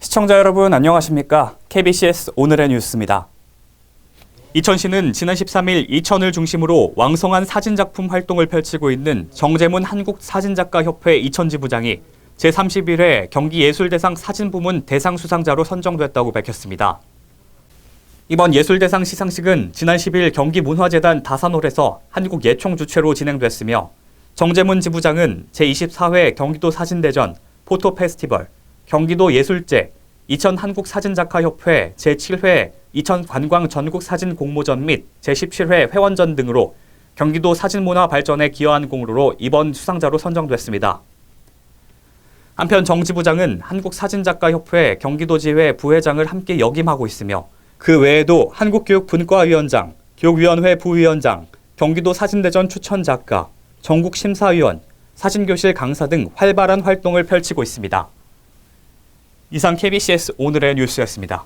시청자 여러분 안녕하십니까? KBCS 오늘의 뉴스입니다. 이천시는 지난 13일 이천을 중심으로 왕성한 사진작품 활동을 펼치고 있는 정재문 한국사진작가협회 이천지 부장이 제31회 경기예술대상 사진부문 대상 수상자로 선정됐다고 밝혔습니다. 이번 예술대상 시상식은 지난 10일 경기문화재단 다산홀에서 한국예총 주최로 진행됐으며 정재문 지부장은 제24회 경기도 사진대전 포토 페스티벌, 경기도 예술제, 이천 한국사진작가협회 제7회 이천 관광 전국 사진 공모전 및 제17회 회원전 등으로 경기도 사진문화 발전에 기여한 공로로 이번 수상자로 선정됐습니다. 한편 정 지부장은 한국사진작가협회 경기도지회 부회장을 함께 역임하고 있으며 그 외에도 한국교육분과위원장, 교육위원회 부위원장, 경기도 사진대전 추천작가, 전국심사위원, 사진교실 강사 등 활발한 활동을 펼치고 있습니다. 이상 KBCS 오늘의 뉴스였습니다.